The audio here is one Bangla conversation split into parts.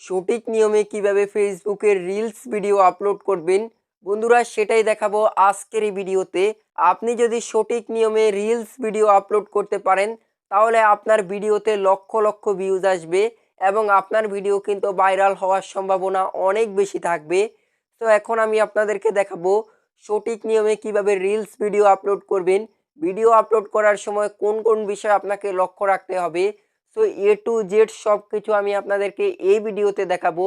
সঠিক নিয়মে কীভাবে ফেসবুকে রিলস ভিডিও আপলোড করবেন? বন্ধুরা, সেটাই দেখাবো আজকের এই ভিডিওতে। আপনি যদি সঠিক নিয়মে রিলস ভিডিও আপলোড করতে পারেন, তাহলে আপনার ভিডিওতে লক্ষ লক্ষ ভিউজ আসবে এবং আপনার ভিডিও কিন্তু ভাইরাল হওয়ার সম্ভাবনা অনেক বেশি থাকবে। তো এখন আমি আপনাদেরকে দেখাবো সঠিক নিয়মে কীভাবে রিলস ভিডিও আপলোড করবেন। ভিডিও আপলোড করার সময় কোন কোন বিষয় আপনাকে লক্ষ্য রাখতে হবে? সো এ টু জেড সব কিছু আমি আপনাদেরকে এই ভিডিওতে দেখাবো।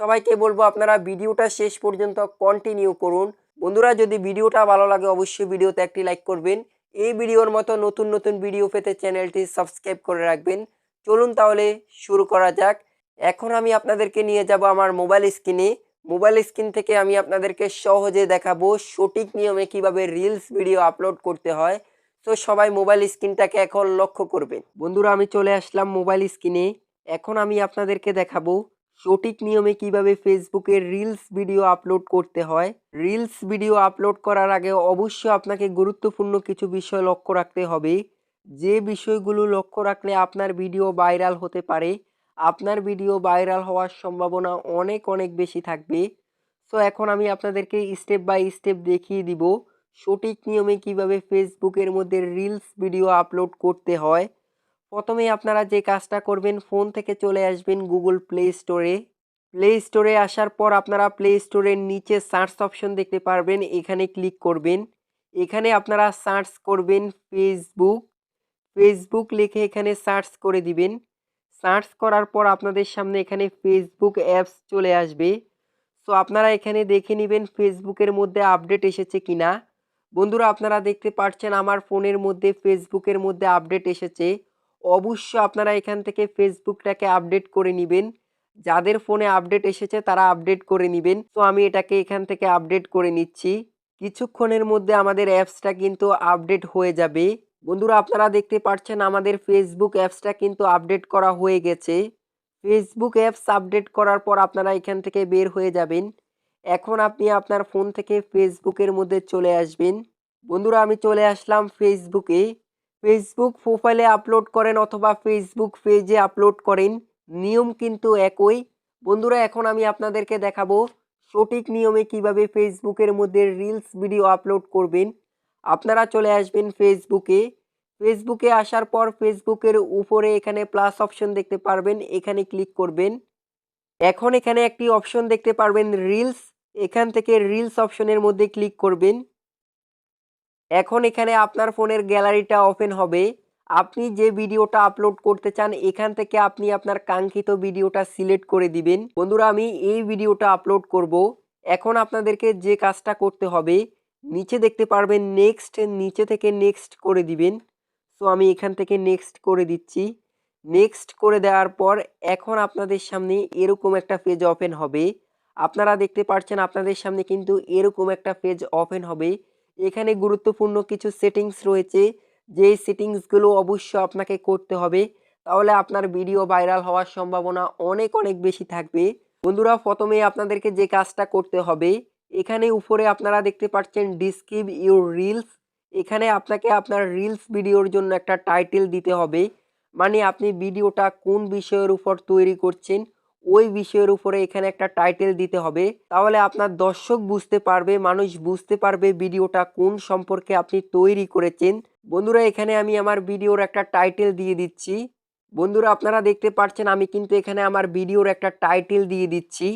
সবাইকে বলব আপনারা ভিডিওটা শেষ পর্যন্ত কন্টিনিউ করুন। বন্ধুরা, যদি ভিডিওটা ভালো লাগে, অবশ্যই ভিডিওতে একটি লাইক করবেন। এই ভিডিওর মতো নতুন নতুন ভিডিও পেতে চ্যানেলটি সাবস্ক্রাইব করে রাখবেন। চলুন তাহলে শুরু করা যাক। এখন আমি আপনাদেরকে নিয়ে যাব আমার মোবাইল স্ক্রিনে মোবাইল স্ক্রিন থেকে আমি আপনাদেরকে সহজে দেখাবো সঠিক নিয়মে কীভাবে রিলস ভিডিও আপলোড করতে হয়। তো সবাই মোবাইল স্ক্রিনটাকে এখন লক্ষ্য করবেন। বন্ধুরা, আমি চলে আসলাম মোবাইল স্ক্রিনে এখন আমি আপনাদেরকে দেখাবো সঠিক নিয়মে কীভাবে ফেসবুকে রিলস ভিডিও আপলোড করতে হয়। রিলস ভিডিও আপলোড করার আগে অবশ্যই আপনাকে গুরুত্বপূর্ণ কিছু বিষয় লক্ষ্য রাখতে হবে। যে বিষয়গুলো লক্ষ্য রাখলে আপনার ভিডিও ভাইরাল হতে পারে। আপনার ভিডিও ভাইরাল হওয়ার সম্ভাবনা অনেক অনেক বেশি থাকবে। সো এখন আমি আপনাদেরকে স্টেপ বাই স্টেপ দেখিয়ে দিব। সঠিক নিয়মে কীভাবে ফেসবুকের মধ্যে রিলস ভিডিও আপলোড করতে হয়? প্রথমে আপনারা যে কাজটা করবেন ফোন থেকে চলে আসবেন গুগল প্লে স্টোরে প্লে স্টোরে আসার পর আপনারা প্লে স্টোরের নিচে সার্চ অপশন দেখতে পারবেন, এখানে ক্লিক করবেন। এখানে আপনারা সার্চ করবেন ফেসবুক ফেসবুক লিখে এখানে সার্চ করে দিবেন। সার্চ করার পর আপনাদের সামনে এখানে ফেসবুক অ্যাপস চলে আসবে। সো আপনারা এখানে দেখে নেবেন ফেসবুকের মধ্যে আপডেট এসেছে কিনা। বন্ধুরা, আপনারা দেখতে পাচ্ছেন আমার ফোনের মধ্যে ফেসবুকের মধ্যে আপডেট এসেছে। অবশ্য আপনারা এখান থেকে ফেসবুকটাকে আপডেট করে নেবেন। যাদের ফোনে আপডেট এসেছে, তারা আপডেট করে নেবেন। তো আমি এটাকে এখান থেকে আপডেট করে নিচ্ছি। কিছুক্ষণের মধ্যে আমাদের অ্যাপসটা কিন্তু আপডেট হয়ে যাবে। বন্ধুরা, আপনারা দেখতে পাচ্ছেন আমাদের ফেসবুক অ্যাপসটা কিন্তু আপডেট করা হয়ে গেছে। ফেসবুক অ্যাপস আপডেট করার পর আপনারা এখান থেকে বের হয়ে যাবেন। এখন আপনি আপনার ফোন থেকে ফেসবুকের মধ্যে চলে আসবেন। বন্ধুরা, আমি চলে আসলাম ফেসবুকে ফেসবুক প্রোফাইলে আপলোড করেন অথবা ফেসবুক পেজে আপলোড করেন। নিয়ম কিন্তু একই। বন্ধুরা, এখন আমি আপনাদেরকে দেখাবো সঠিক নিয়মে কীভাবে ফেসবুকের মধ্যে রিলস ভিডিও আপলোড করবেন। আপনারা চলে আসবেন ফেসবুকে ফেসবুকে আসার পর ফেসবুকের উপরে এখানে প্লাস অপশন দেখতে পারবেন। এখানে ক্লিক করবেন। এখন এখানে একটি অপশন দেখতে পারবেন রিলস এখান থেকে রিলস অপশনের মধ্যে ক্লিক করবেন। এখন এখানে আপনার ফোনের গ্যালারিটা ওপেন হবে। আপনি যে ভিডিওটা আপলোড করতে চান, এখান থেকে আপনি আপনার কাঙ্ক্ষিত ভিডিওটা সিলেক্ট করে দিবেন। বন্ধুরা, আমি এই ভিডিওটা আপলোড করব। এখন আপনাদেরকে যে কাজটা করতে হবে, নিচে দেখতে পারবেন নেক্সট নিচে থেকে নেক্সট করে দিবেন। সো আমি এখান থেকে নেক্সট করে দিচ্ছি। নেক্সট করে দেওয়ার পর, এখন আপনাদের সামনে এরকম একটা পেজ ওপেন হবে। আপনারা দেখতে পাচ্ছেন আপনাদের সামনে কিন্তু এরকম একটা পেজ ওপেন হবে। এখানে গুরুত্বপূর্ণ কিছু সেটিংস রয়েছে। যেই সেটিংসগুলো অবশ্য আপনাকে করতে হবে। তাহলে আপনার ভিডিও ভাইরাল হওয়ার সম্ভাবনা অনেক অনেক বেশি থাকবে। বন্ধুরা, প্রথমে আপনাদেরকে যে কাজটা করতে হবে, এখানে উপরে আপনারা দেখতে পাচ্ছেন ডিসক্রিব ইউর রিলস এখানে আপনাকে আপনার রিলস ভিডিওর জন্য একটা টাইটেল দিতে হবে। মানে আপনি ভিডিওটা কোন বিষয়ের উপর তৈরি করছেন ওই বিষয়ের উপরে এখানে একটা টাইটেল দিতে হবে। তাহলে আপনার দর্শক বুঝতে পারবে, মানুষ বুঝতে পারবে ভিডিওটা কোন সম্পর্কে আপনি তৈরি করেছেন। বন্ধুরা, এখানে আমি আমার ভিডিওর একটা টাইটেল দিয়ে দিচ্ছি। বন্ধুরা, আপনারা দেখতে পাচ্ছেন আমি কিন্তু এখানে আমার ভিডিওর একটা টাইটেল দিয়ে দিচ্ছি।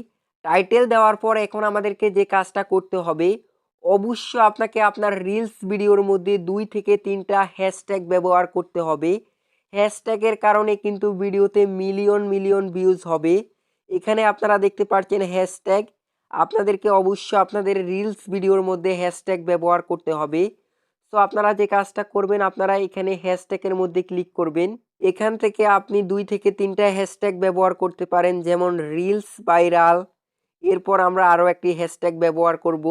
টাইটেল দেওয়ার পর এখন আমাদেরকে যে কাজটা করতে হবে অবশ্য আপনাকে আপনার রিলস ভিডিওর মধ্যে দুই থেকে তিনটা হ্যাশট্যাগ ব্যবহার করতে হবে। হ্যাশট্যাগের কারণে কিন্তু ভিডিওতে মিলিয়ন মিলিয়ন ভিউজ হবে। এখানে আপনারা দেখতে পাচ্ছেন হ্যাশট্যাগ। আপনাদেরকে অবশ্য আপনাদের রিলস ভিডিওর মধ্যে হ্যাশট্যাগ ব্যবহার করতে হবে। তো আপনারা যে কাজটা করবেন, আপনারা এখানে হ্যাশট্যাগের মধ্যে ক্লিক করবেন। এখান থেকে আপনি দুই থেকে তিনটা হ্যাশট্যাগ ব্যবহার করতে পারেন, যেমন রিলস ভাইরাল এরপর আমরা আরও একটি হ্যাশট্যাগ ব্যবহার করব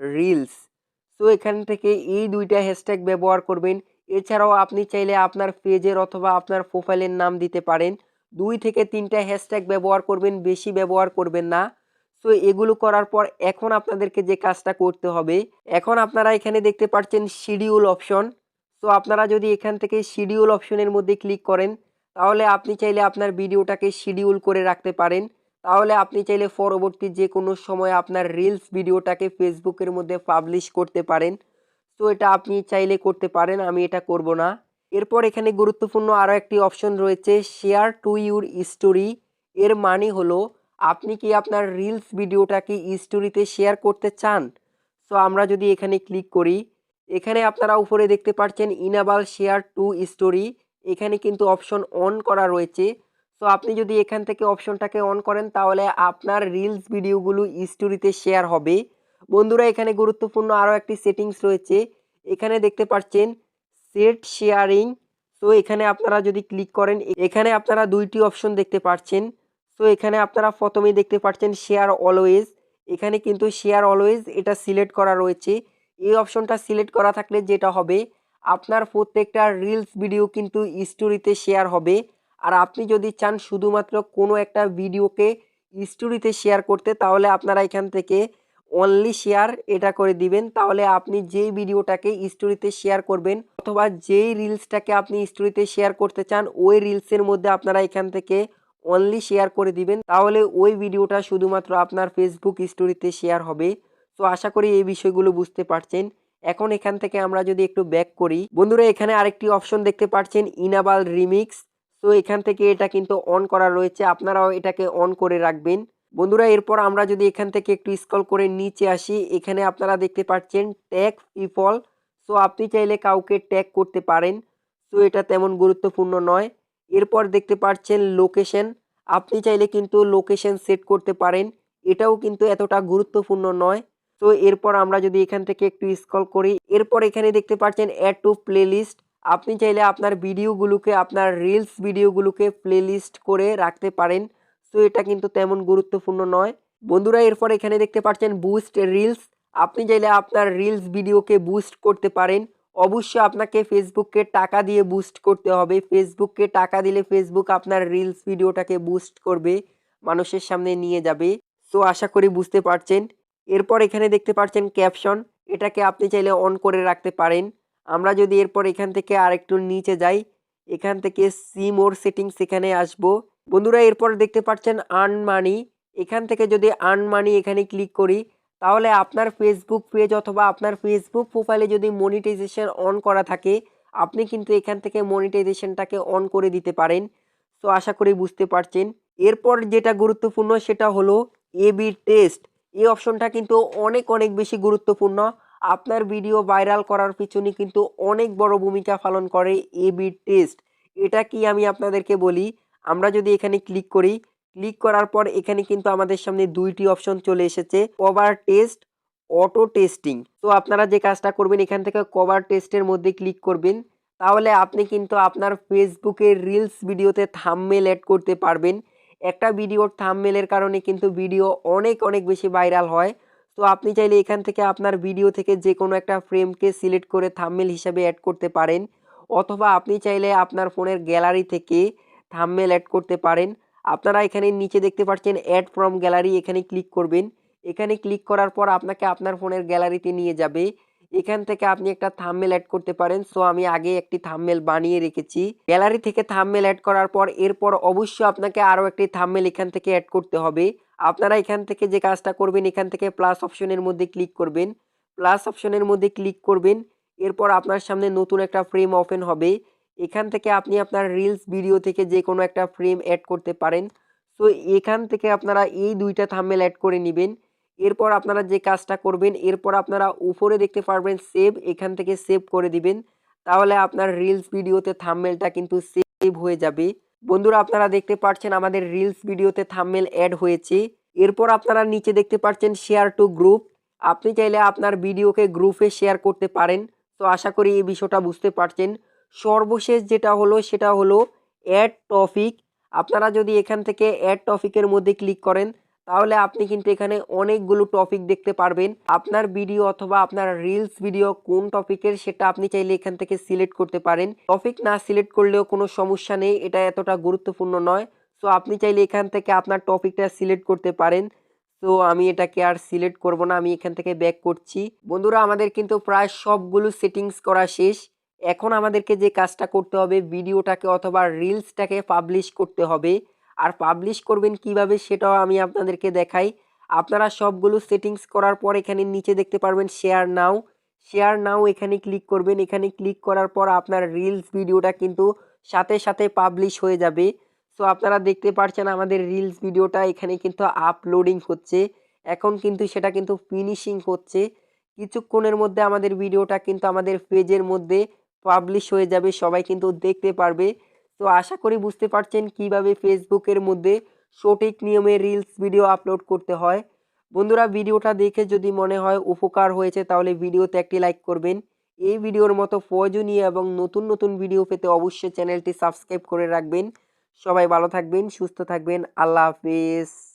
রিলস তো এখান থেকে এই দুইটা হ্যাশট্যাগ ব্যবহার করবেন। এছাড়াও আপনি চাইলে আপনার পেজের অথবা আপনার প্রোফাইলের নাম দিতে পারেন। দুই থেকে তিনটা হ্যাশট্যাগ ব্যবহার করবেন, বেশি ব্যবহার করবেন না। সো, এগুলো করার পর এখন আপনাদেরকে যে কাজটা করতে হবে, এখন আপনারা এখানে দেখতে পাচ্ছেন শিডিউল অপশন। সো, আপনারা যদি এখান থেকে শিডিউল অপশনের মধ্যে ক্লিক করেন, তাহলে আপনি চাইলে আপনার ভিডিওটাকে শিডিউল করে রাখতে পারেন। তাহলে আপনি চাইলে পরবর্তী যে কোনো সময় আপনার রিলস ভিডিওটাকে ফেসবুকের মধ্যে পাবলিশ করতে পারেন। তো এটা আপনি চাইলে করতে পারেন, আমি এটা করব না। এরপর এখানে গুরুত্বপূর্ণ আরও একটি অপশন রয়েছে শেয়ার টু ইউর স্টোরি এর মানে হলো, আপনি কি আপনার রিলস ভিডিওটাকে স্টোরিতে শেয়ার করতে চান? সো আমরা যদি এখানে ক্লিক করি, এখানে আপনারা উপরে দেখতে পাচ্ছেন ইনাবাল শেয়ার টু স্টোরি এখানে কিন্তু অপশন অন করা রয়েছে। সো আপনি যদি এখান থেকে অপশনটাকে অন করেন, তাহলে আপনার রিলস ভিডিওগুলো স্টোরিতে শেয়ার হবে। বন্ধুরা, এখানে গুরুত্বপূর্ণ আরও একটি সেটিংস রয়েছে। এখানে দেখতে পাচ্ছেন সেট শেয়ারিং তো এখানে আপনারা যদি ক্লিক করেন, এখানে আপনারা দুইটি অপশন দেখতে পাচ্ছেন। তো এখানে আপনারা প্রথমেই দেখতে পাচ্ছেন শেয়ার অলওয়েজ এখানে কিন্তু শেয়ার অলওয়েজ এটা সিলেক্ট করা রয়েছে। এই অপশনটা সিলেক্ট করা থাকলে যেটা হবে, আপনার প্রত্যেকটা রিলস ভিডিও কিন্তু স্টোরিতে শেয়ার হবে। আর আপনি যদি চান শুধুমাত্র কোনো একটা ভিডিওকে স্টোরিতে শেয়ার করতে, তাহলে আপনারা এখান থেকে অনলি শেয়ার এটা করে দিবেন। তাহলে আপনি যেই ভিডিওটাকে স্টোরিতে শেয়ার করবেন অথবা যেই রিলসটাকে আপনি স্টোরিতে শেয়ার করতে চান, ওই রিলসের মধ্যে আপনারা এখান থেকে অনলি শেয়ার করে দিবেন। তাহলে ওই ভিডিওটা শুধুমাত্র আপনার ফেসবুক স্টোরিতে শেয়ার হবে। তো আশা করি এই বিষয়গুলো বুঝতে পারছেন। এখন এখান থেকে আমরা যদি একটু ব্যাক করি। বন্ধুরা, এখানে আরেকটি অপশন দেখতে পাচ্ছেন ইনাবাল রিমিক্স তো এখান থেকে এটা কিন্তু অন করা রয়েছে। আপনারাও এটাকে অন করে রাখবেন। বন্ধুরা, এরপর আমরা যদি এখান থেকে একটু স্ক্রল করে নিচে আসি, এখানে আপনারা দেখতে পাচ্ছেন ট্যাগ পিপল সো আপনি চাইলে কাউকে ট্যাগ করতে পারেন। সো এটা তেমন গুরুত্বপূর্ণ নয়। এরপর দেখতে পাচ্ছেন লোকেশন আপনি চাইলে কিন্তু লোকেশন সেট করতে পারেন। এটাও কিন্তু এতটা গুরুত্বপূর্ণ নয়। তো এরপর আমরা যদি এখান থেকে একটু স্ক্রল করি, এরপর এখানে দেখতে পাচ্ছেন অ্যাড টু প্লেলিস্ট আপনি চাইলে আপনার ভিডিওগুলোকে আপনার রিলস ভিডিওগুলোকে প্লেলিস্ট করে রাখতে পারেন। সো এটা কিন্তু তেমন গুরুত্বপূর্ণ নয়। বন্ধুরা, এরপর এখানে দেখতে পাচ্ছেন বুস্ট রিলস আপনি চাইলে আপনার রিলস ভিডিওকে বুস্ট করতে পারেন। অবশ্যই আপনাকে ফেসবুককে টাকা দিয়ে বুস্ট করতে হবে। ফেসবুককে টাকা দিলে ফেসবুক আপনার রিলস ভিডিওটাকে বুস্ট করবে, মানুষের সামনে নিয়ে যাবে। সো আশা করি বুঝতে পারছেন। এরপর এখানে দেখতে পাচ্ছেন ক্যাপশন এটাকে আপনি চাইলে অন করে রাখতে পারেন। আমরা যদি এরপর এখান থেকে আরেকটু নিচে যাই, এখান থেকে সিম ওর সেটিংস এখানে আসব। বন্ধুরা, এরপর দেখতে পাচ্ছেন আর্ন মানি এখান থেকে যদি আর্ন মানি এখানে ক্লিক করি, তাহলে আপনার ফেসবুক পেজ অথবা আপনার ফেসবুক প্রোফাইলে যদি মনিটাইজেশন অন করা থাকে, আপনি কিন্তু এখান থেকে মনিটাইজেশনটাকে অন করে দিতে পারেন। সো আশা করি বুঝতে পারছেন। এরপর যেটা গুরুত্বপূর্ণ, সেটা হলো এবি টেস্ট এই অপশনটা কিন্তু অনেক অনেক বেশি গুরুত্বপূর্ণ। আপনার ভিডিও ভাইরাল করার পিছনে কিন্তু অনেক বড় ভূমিকা পালন করে এবি টেস্ট এটা কি আমি আপনাদেরকে বলি? আমরা যদি এখানে ক্লিক করি ক্লিক করার পর এখানে কিন্তু আমাদের সামনে দুইটি অপশন চলে এসেছে কভার টেস্ট অটো টেস্টিং তো আপনারা যে কাজটা করবেন, এখান থেকে কভার টেস্টের মধ্যে ক্লিক করবেন। তাহলে আপনি কিন্তু আপনার ফেসবুকের রিলস ভিডিওতে থামমেল অ্যাড করতে পারবেন। একটা ভিডিওর থামমেলের কারণে কিন্তু ভিডিও অনেক অনেক বেশি ভাইরাল হয়। তো আপনি চাইলে এখান থেকে আপনার ভিডিও থেকে যে কোনো একটা ফ্রেমকে সিলেক্ট করে থামমেল হিসাবে অ্যাড করতে পারেন। অথবা আপনি চাইলে আপনার ফোনের গ্যালারি থেকে থামমেল অ্যাড করতে পারেন। আপনারা এখানে নিচে দেখতে পাচ্ছেন অ্যাড ফ্রম গ্যালারি এখানে ক্লিক করবেন। এখানে ক্লিক করার পর আপনাকে আপনার ফোনের গ্যালারিতে নিয়ে যাবে। এখান থেকে আপনি একটা থামমেল অ্যাড করতে পারেন। সো আমি আগে একটি থামমেল বানিয়ে রেখেছি। গ্যালারি থেকে থামমেল অ্যাড করার পর এরপর অবশ্যই আপনাকে আরও একটি থামমেল এখান থেকে অ্যাড করতে হবে। আপনারা এখান থেকে যে কাজটা করবেন, এখান থেকে প্লাস অপশনের মধ্যে ক্লিক করবেন। প্লাস অপশনের মধ্যে ক্লিক করবেন। এরপর আপনার সামনে নতুন একটা ফ্রেম ওপেন হবে। এখান থেকে আপনি আপনার রিলস ভিডিও থেকে যে কোনো একটা ফ্রেম অ্যাড করতে পারেন। সো এখান থেকে আপনারা এই দুইটা থামমেল অ্যাড করে নেবেন। এরপর আপনারা যে কাজটা করবেন, এরপর আপনারা উপরে দেখতে পারবেন সেভ এখান থেকে সেভ করে দিবেন। তাহলে আপনার রিলস ভিডিওতে থামমেলটা কিন্তু সেভ হয়ে যাবে। বন্ধুরা, আপনারা দেখতে পাচ্ছেন আমাদের রিলস ভিডিওতে থামমেল অ্যাড হয়েছে। এরপর আপনারা নিচে দেখতে পাচ্ছেন শেয়ার টু গ্রুপ আপনি চাইলে আপনার ভিডিওকে গ্রুপে শেয়ার করতে পারেন। তো আশা করি এই বিষয়টা বুঝতে পারছেন। সর্বশেষ যেটা হলো সেটা হলো অ্যাড টপিক আপনারা যদি এখান থেকে অ্যাড টপিকের মধ্যে ক্লিক করেন, তাহলে আপনি কিন্তু এখানে অনেকগুলো টপিক দেখতে পারবেন। আপনার ভিডিও অথবা আপনার রিলস ভিডিও কোন টপিকের সেটা আপনি চাইলে এখান থেকে সিলেক্ট করতে পারেন। টপিক না সিলেক্ট করলেও কোনো সমস্যা নেই, এটা এতটা গুরুত্বপূর্ণ নয়। সো আপনি চাইলে এখান থেকে আপনার টপিকটা সিলেক্ট করতে পারেন। তো আমি এটাকে আর সিলেক্ট করব না, আমি এখান থেকে ব্যাক করছি। বন্ধুরা, আমাদের কিন্তু প্রায় সবগুলো সেটিংস করা শেষ। এখন আমাদেরকে যে কাজটা করতে হবে, ভিডিওটাকে অথবা রিলসটাকে পাবলিশ করতে হবে। আর পাবলিশ করবেন কীভাবে সেটাও আমি আপনাদেরকে দেখাই। আপনারা সবগুলো সেটিংস করার পর এখানে নিচে দেখতে পারবেন শেয়ার নাও শেয়ার নাও এখানে ক্লিক করবেন। এখানে ক্লিক করার পর আপনার রিলস ভিডিওটা কিন্তু সাথে সাথে পাবলিশ হয়ে যাবে। সো আপনারা দেখতে পাচ্ছেন আমাদের রিলস ভিডিওটা এখানে কিন্তু আপলোডিং হচ্ছে। এখন কিন্তু সেটা কিন্তু ফিনিশিং হচ্ছে। কিছুক্ষণের মধ্যে আমাদের ভিডিওটা কিন্তু আমাদের পেজের মধ্যে পাবলিশ হয়ে যাবে, সবাই কিন্তু দেখতে পারবে। তো আশা করি বুঝতে পারছেন কীভাবে ফেসবুকের মধ্যে সঠিক নিয়মে রিলস ভিডিও আপলোড করতে হয়। বন্ধুরা, ভিডিওটা দেখে যদি মনে হয় উপকার হয়েছে, তাহলে ভিডিওতে একটি লাইক করবেন। এই ভিডিওর মতো প্রয়োজনীয় এবং নতুন নতুন ভিডিও পেতে অবশ্যই চ্যানেলটি সাবস্ক্রাইব করে রাখবেন। সবাই ভালো থাকবেন, সুস্থ থাকবেন। আল্লাহ হাফেজ।